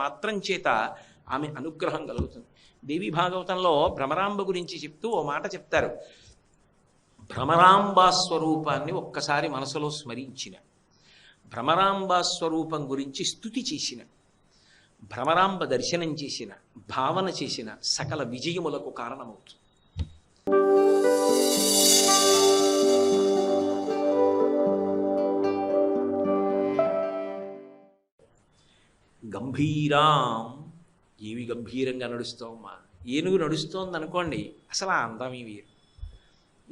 మాత్రం చేత ఆమె అనుగ్రహం కలుగుతుంది. దేవి భాగవతంలో భ్రమరాంబ గురించి చెప్తూ ఓ మాట చెప్తారు. భ్రమరాంబా స్వరూపాన్ని ఒక్కసారి మనసులో స్మరించిన. భ్రమరాంబా స్వరూపం గురించి స్థుతి చేసిన. భ్రమరాంబ దర్శనం చేసిన భావన చేసిన సకల విజయములకు కారణమవుతుంది. గంభీరాం. ఏవి గంభీరంగా నడుస్తావమ్మా ఏనుగు నడుస్తోంది అనుకోండి అసలు ఆ అందమే వేరు.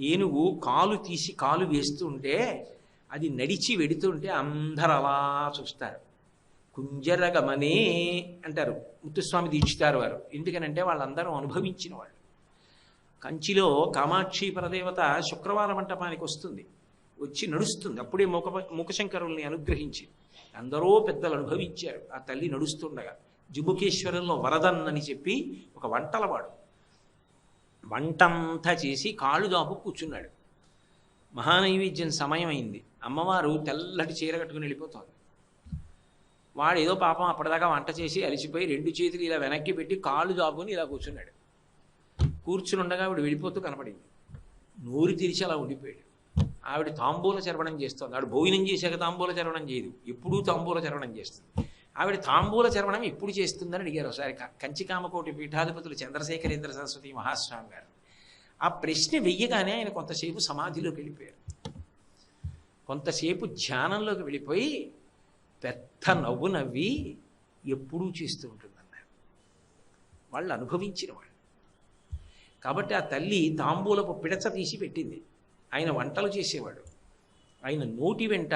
ఏనుగు కాలు తీసి కాలు వేస్తుంటే అది నడిచి వెడుతుంటే అందరు అలా చూస్తారు. కుంజరగమనే అంటారు. ముత్తుస్వామి దీక్షితారు వారు. ఎందుకనంటే వాళ్ళందరూ అనుభవించిన వాళ్ళు. కంచిలో కామాక్షి పరదేవత శుక్రవార మంటపానికి వస్తుంది. వచ్చి నడుస్తుంది. అప్పుడే ముఖ ముఖశంకరుల్ని అనుగ్రహించి ఎందరో పెద్దలు అనుభవించారు. ఆ తల్లి నడుస్తుండగా జుబుకేశ్వరంలో వరదన్ అని చెప్పి ఒక వంటలవాడు వంటంతా చేసి కాళ్ళు దాపు కూర్చున్నాడు. మహానైవేద్యం సమయం అయింది అమ్మవారు తెల్లటి చీర కట్టుకుని వెళ్ళిపోతుంది వాడు ఏదో పాపం అప్పటిదాకా వంట చేసి అలిసిపోయి రెండు చేతులు ఇలా వెనక్కి పెట్టి కాళ్ళు దాపుని ఇలా కూర్చున్నాడు. కూర్చుని ఉండగా ఆవిడ వెళ్ళిపోతూ కనపడింది. నోరు తెరిచి అలా ఉండిపోయాడు. ఆవిడ తాంబూల చరవణం చేస్తుంది. ఆవిడ భోజనం చేశాక తాంబూల చరవణం చేయదు. ఎప్పుడూ తాంబూల చరవణం చేస్తుంది. ఆవిడ తాంబూల చరవణం ఎప్పుడు చేస్తుందని అడిగారు. ఒకసారి కంచికామకోటి పీఠాధిపతులు చంద్రశేఖరేంద్ర సరస్వతి మహాస్వామి గారు. ఆ ప్రశ్న వెయ్యగానే ఆయన కొంతసేపు సమాధిలోకి వెళ్ళిపోయారు. కొంతసేపు ధ్యానంలోకి వెళ్ళిపోయి పెద్ద నవ్వు నవ్వి ఎప్పుడూ చేస్తూ ఉంటుందన్నారు. వాళ్ళు అనుభవించిన వాళ్ళు. కాబట్టి ఆ తల్లి తాంబూలపు పిడచ తీసి పెట్టింది. ఆయన వంటలు చేసేవాడు. ఆయన నోటి వెంట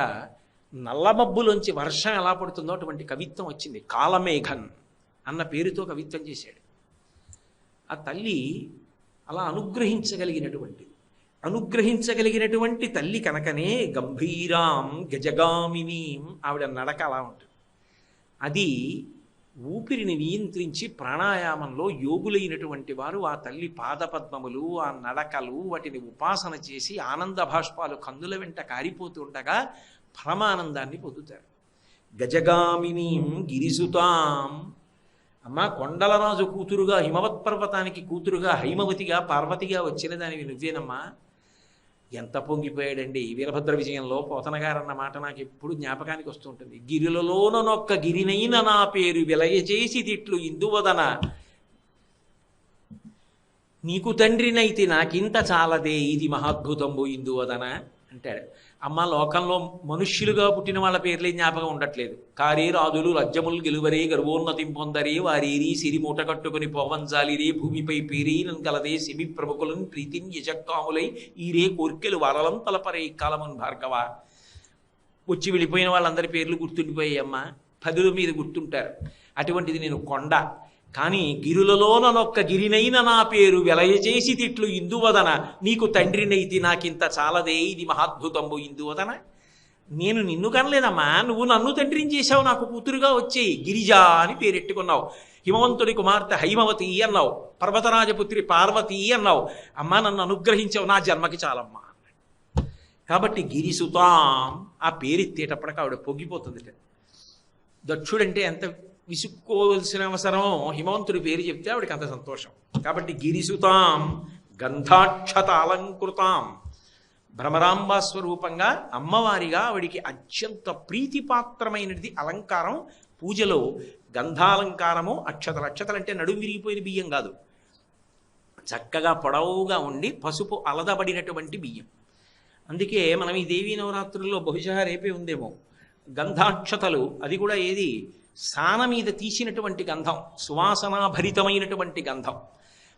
నల్లమబ్బులోంచి వర్షం ఎలా పడుతుందో అటువంటి కవిత్వం వచ్చింది. కాలమేఘన్ అన్న పేరుతో కవిత్వం చేశాడు. ఆ తల్లి అలా అనుగ్రహించగలిగినటువంటి అనుగ్రహించగలిగినటువంటి తల్లి కనుకనే గంభీరాం గజగామినీం ఆవిడ నడక అలా ఉంటుంది. అది ఊపిరిని నియంత్రించి ప్రాణాయామంలో యోగులైనటువంటి వారు ఆ తల్లి పాదపద్మములు ఆ నడకలు వాటిని ఉపాసన చేసి ఆనంద భాష్పాలు కందుల వెంట కారిపోతుండగా పరమానందాన్ని పొందుతారు. గజగామినీం గిరిసుతాం. అమ్మ కొండలరాజు కూతురుగా హిమవత్ పర్వతానికి కూతురుగా హైమవతిగా పార్వతిగా వచ్చిన దానివి నువ్వేనమ్మా? ఎంత పొంగిపోయాడండి? వీరభద్ర విజయంలో పోతనగారన్న మాట నాకు ఎప్పుడు జ్ఞాపకానికి వస్తుంటుంది. గిరిలలోనొక్క గిరినైన నా పేరు విలయచేసి తిట్లు ఇందువదన. నీకు తండ్రినైతే నాకింత చాలదే ఇది మహాద్భుతంబు ఇందువదన అంటాడు. అమ్మ లోకంలో మనుష్యులుగా పుట్టిన వాళ్ళ పేర్లే జ్ఞాపకం ఉండట్లేదు. కారే రాజులు లజ్జములు గెలువరే గర్వోన్నతిం పొందరే వారేరి సిరి మూట కట్టుకుని పోవంజాలిరే భూమిపై పేరీనం కలదే సిమి ప్రముఖులను ప్రీతిం యజక్కాములై ఈరే కోర్కెలు వరలం తలపరే కాలమున్ భార్గవ. వచ్చి వెళ్ళిపోయిన వాళ్ళందరి పేర్లు గుర్తుండిపోయాయి అమ్మ. పదుల మీద గుర్తుంటారు. అటువంటిది నేను కొండ. కానీ గిరులలోననొక్క గిరినైన నా పేరు వెలయచేసి తిట్లు ఇందువదన. నీకు తండ్రినైతి నాకింత చాలదే. ఇది మహాద్భుతంబు ఇందువదన. నేను నిన్ను కనలేదమ్మా. నువ్వు నన్ను తండ్రిని చేశావు నాకు కూతురుగా వచ్చేయి. గిరిజా అని పేరెట్టుకున్నావు. హిమవంతుడి కుమార్తె హైమవతి అన్నావు. పర్వతరాజపుత్రి పార్వతి అన్నావు. అమ్మా నన్ను అనుగ్రహించావు. నా జన్మకి చాలమ్మా కాబట్టి గిరిసుతాం ఆ పేరెత్తేటప్పటికి ఆవిడ పొగిపోతుంది దక్షుడంటే ఎంత విసుక్కోవలసిన అవసరం. హిమవంతుడి పేరు చెప్తే ఆవిడకి అంత సంతోషం. కాబట్టి గిరిసుతాం గంధాక్షత అలంకృతాం భ్రమరాంబ స్వరూపంగా అమ్మవారిగా ఆవిడికి అత్యంత ప్రీతిపాత్రమైనది అలంకారం పూజలో గంధాలంకారము అక్షతలు. అక్షతలు అంటే నడుము విరిగిపోయిన బియ్యం కాదు. చక్కగా పొడవుగా ఉండి పసుపు అలదబడినటువంటి బియ్యం. అందుకే మనం ఈ దేవీ నవరాత్రుల్లో బహుశా రేపే ఉందేమో. గంధాక్షతలు అది కూడా ఏది? సాన మీద తీసినటువంటి గంధం సువాసనాభరితమైనటువంటి గంధం.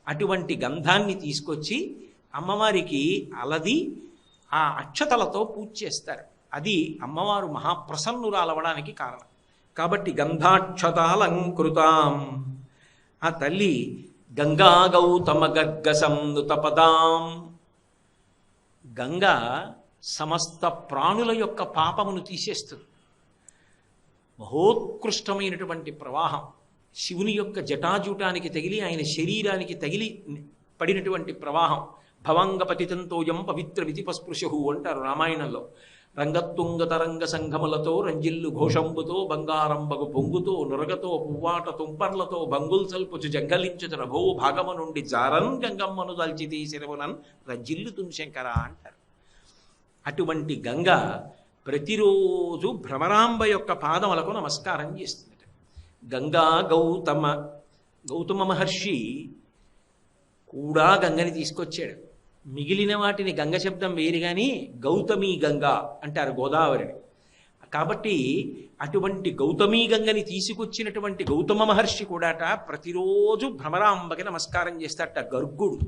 అటువంటి గంధాన్ని తీసుకొచ్చి అమ్మవారికి అలది ఆ అక్షతలతో పూజ చేస్తారు. అది అమ్మవారు మహాప్రసన్నురాలవడానికి కారణం. కాబట్టి గంధాక్షతాలంకృతాం. ఆ తల్లి గంగా గౌతమ గర్గసంనుతపదాం గంగ సమస్త ప్రాణుల యొక్క పాపమును తీసేస్తుంది. మహోత్కృష్టమైనటువంటి ప్రవాహం. శివుని యొక్క జటాజూటానికి తగిలి ఆయన శరీరానికి తగిలి పడినటువంటి ప్రవాహం. భవంగ పతితంతోయం పవిత్ర విధిపస్పృశు అంటారు రామాయణంలో. రంగత్తుంగ తరంగ సంఘములతో రంజిల్లు ఘోషంబుతో బంగారంబగు పొంగుతో నురగతో పువ్వాట తుంపర్లతో బంగుల్ సల్పుచు జంగలించుచు నభో భాగము నుండి జారన్ గంగమ్మను దల్చి తీసిరవునన్ రంజిల్లుతున్ శంకర అంటారు. అటువంటి గంగ ప్రతిరోజు భ్రమరాంబ యొక్క పాదములకు నమస్కారం చేస్తుందట. గంగా గౌతమ గౌతమ మహర్షి కూడా గంగని తీసుకొచ్చాడు. మిగిలిన వాటిని గంగ శబ్దం వేరు కానీ గౌతమి గంగ అంటారు గోదావరిని. కాబట్టి అటువంటి గౌతమీ గంగని తీసుకొచ్చినటువంటి గౌతమ మహర్షి కూడాట ప్రతిరోజు భ్రమరాంబకి నమస్కారం చేస్తాట గర్గుడు.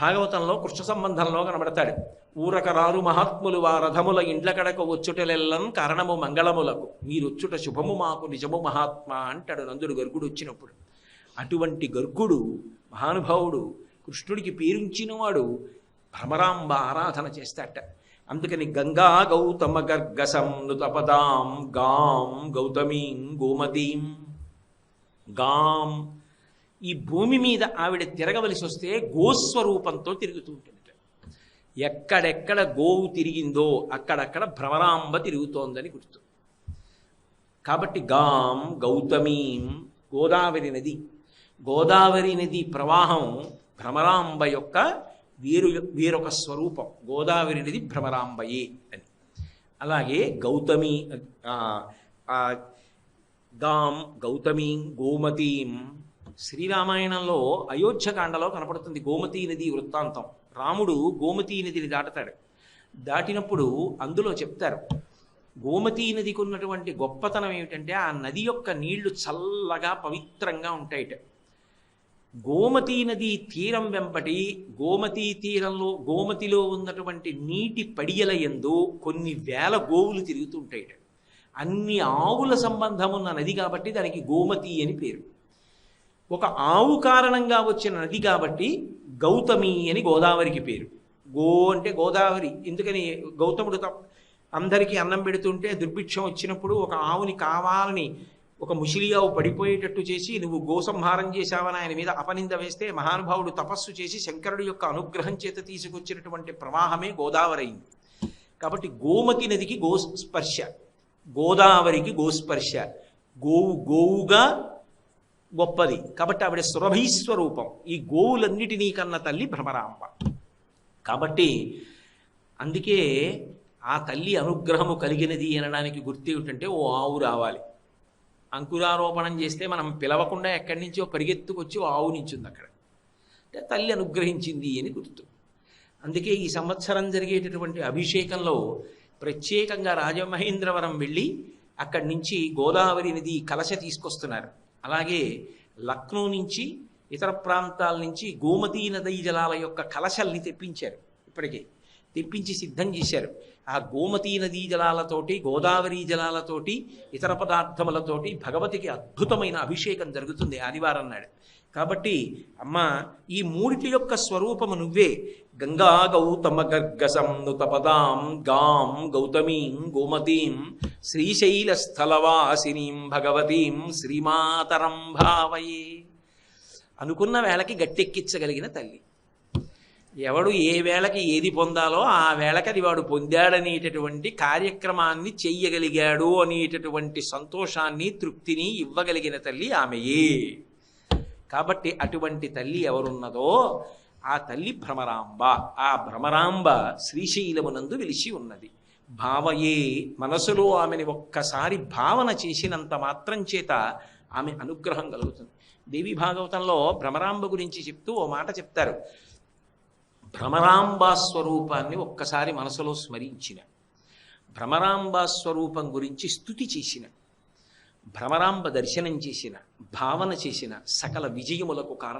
భాగవతంలో కృష్ణ సంబంధంలో కనబడతాడు. ఊరకరారు మహాత్ములు వా రథముల ఇండ్ల కడక వచ్చుటలెల్లం కారణము మంగళములకు. మీరొచ్చుట శుభము మాకు నిజము మహాత్మా అంటాడు నందుడు గర్గుడు వచ్చినప్పుడు. అటువంటి గర్గుడు మహానుభావుడు కృష్ణుడికి పేరుంచినవాడు భ్రమరాంబ ఆరాధన చేస్తాట అందుకని గంగా గౌతమ గర్గసం నృతపదాం గాం గౌతమీం గోమతీం గాం ఈ భూమి మీద ఆవిడ తిరగవలసి వస్తే గోస్వరూపంతో తిరుగుతూ ఉంటుంది. ఎక్కడెక్కడ గోవు తిరిగిందో అక్కడక్కడ భ్రమరాంబ తిరుగుతోందని గుర్తు. కాబట్టి గాం గౌతమీం గోదావరి నది. గోదావరి నది ప్రవాహం భ్రమరాంబ యొక్క వేరు వేరొక స్వరూపం. గోదావరి నది భ్రమరాంబయే అని. అలాగే గౌతమి గాం గౌతమీం గోమతీం శ్రీరామాయణంలో అయోధ్యకాండలో కనపడుతుంది గోమతీ నది వృత్తాంతం. రాముడు గోమతీ నదిని దాటతాడు. దాటినప్పుడు అందులో చెప్తారు గోమతీ నదికి ఉన్నటువంటి గొప్పతనం ఏమిటంటే ఆ నది యొక్క నీళ్ళు చల్లగా పవిత్రంగా ఉంటాయిట. గోమతీ నది తీరం వెంపటి గోమతీ తీరంలో గోమతిలో ఉన్నటువంటి నీటి పడియల యందు కొన్ని వేల గోవులు తిరుగుతుంటాయిట అన్ని ఆవుల సంబంధం ఉన్న నది కాబట్టి దానికి గోమతి అని పేరు. ఒక ఆవు కారణంగా వచ్చిన నది కాబట్టి గౌతమి అని గోదావరికి పేరు. గో అంటే గోదావరి. ఎందుకని గౌతముడు తప్ప అందరికీ అన్నం పెడుతుంటే దుర్భిక్షం వచ్చినప్పుడు ఒక ఆవుని కావాలని ఒక ముసిలియావు పడిపోయేటట్టు చేసి నువ్వు గోసంహారం చేశావని ఆయన మీద అపనింద వేస్తే మహానుభావుడు తపస్సు చేసి శంకరుడు యొక్క అనుగ్రహం చేత తీసుకొచ్చినటువంటి ప్రవాహమే గోదావరి అయింది కాబట్టి గోమతి నదికి గోస్పర్శ గోదావరికి గోస్పర్శ. గోవు గోవుగా గొప్పది. కాబట్టి ఆవిడ సురభీస్వరూపం. ఈ గోవులన్నిటినీ కన్న తల్లి భ్రమరాంబ. కాబట్టి అందుకే ఆ తల్లి అనుగ్రహము కలిగినది అనడానికి గుర్తు ఏమిటంటే ఓ ఆవు రావాలి. అంకురారోపణం చేస్తే మనం పిలవకుండా ఎక్కడి నుంచో పరిగెత్తుకొచ్చి ఓ ఆవు నించుంది అక్కడ. అంటే తల్లి అనుగ్రహించింది అని గుర్తు. అందుకే ఈ సంవత్సరం జరిగేటటువంటి అభిషేకంలో ప్రత్యేకంగా రాజమహేంద్రవరం వెళ్ళి అక్కడి నుంచి గోదావరి నది కలశ తీసుకొస్తున్నారు. అలాగే లక్నో నుంచి ఇతర ప్రాంతాల నుంచి గోమతీ నదీ జలాల యొక్క కలశల్ని తెప్పించారు. ఇప్పటికే తెప్పించి సిద్ధం చేశారు. ఆ గోమతీ నదీ జలాలతోటి గోదావరి జలాలతోటి ఇతర పదార్థములతోటి భగవతికి అద్భుతమైన అభిషేకం జరుగుతుంది ఆదివారం నాడు. కాబట్టి అమ్మ ఈ మూడిటి యొక్క స్వరూపము నువ్వే. గంగా గౌతమ గర్గసం నుతపదాం గాం గౌతమీం గోమతీం శ్రీశైల స్థలవాసినీం భగవతీం శ్రీమాతరం భావయే. అనుకున్న వేళకి గట్టెక్కించగలిగిన తల్లి. ఎవడు ఏ వేళకి ఏది పొందాలో ఆ వేళకి అది వాడు పొందాడనేటటువంటి కార్యక్రమాన్ని చెయ్యగలిగాడు అనేటటువంటి సంతోషాన్ని తృప్తిని ఇవ్వగలిగిన తల్లి ఆమెయే. కాబట్టి అటువంటి తల్లి ఎవరున్నదో ఆ తల్లి భ్రమరాంబ. ఆ భ్రమరాంబ శ్రీశైలమునందు వెలిసి ఉన్నది. భావయే మనసులో ఆమెని ఒక్కసారి భావన చేసినంత మాత్రం చేత ఆమె అనుగ్రహం కలుగుతుంది. దేవి భాగవతంలో భ్రమరాంబ గురించి చెప్తూ ఓ మాట చెప్తారు. భ్రమరాంబా స్వరూపాన్ని ఒక్కసారి మనసులో స్మరించిన. భ్రమరాంబా స్వరూపం గురించి స్థుతి చేసిన. భ్రమరాంబ దర్శనం చేసిన భావన చేసిన సకల విజయములకు కారణం